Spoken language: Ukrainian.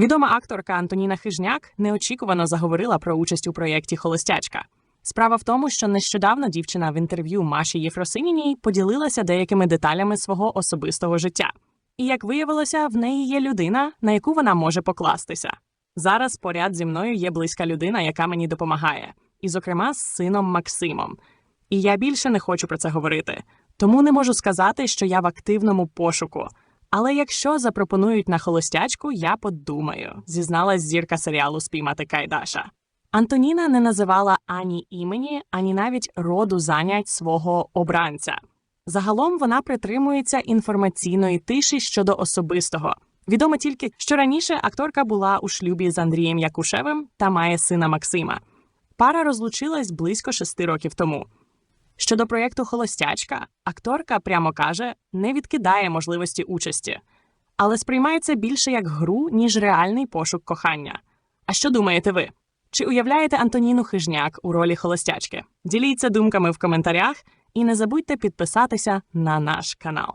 Відома акторка Антоніна Хижняк неочікувано заговорила про участь у проєкті Холостячка. Справа в тому, що нещодавно дівчина в інтерв'ю Маші Єфросиніній поділилася деякими деталями свого особистого життя. І як виявилося, в неї є людина, на яку вона може покластися. Зараз поряд зі мною є близька людина, яка мені допомагає, і, зокрема, з сином Максимом. І я більше не хочу про це говорити, тому не можу сказати, що я в активному пошуку. Але якщо запропонують на холостячку, я подумаю, зізналась зірка серіалу Спіймати Кайдаша. Антоніна не називала ані імені, ані навіть роду занять свого обранця. Загалом вона притримується інформаційної тиші щодо особистого. Відомо тільки, що раніше акторка була у шлюбі з Андрієм Якушевим та має сина Максима. Пара розлучилась близько шести років тому. Щодо проєкту Холостячка, акторка прямо каже, не відкидає можливості участі, але сприймається більше як гру, ніж реальний пошук кохання. А що думаєте ви? Чи уявляєте Антоніну Хижняк у ролі холостячки? Діліться думками в коментарях і не забудьте підписатися на наш канал.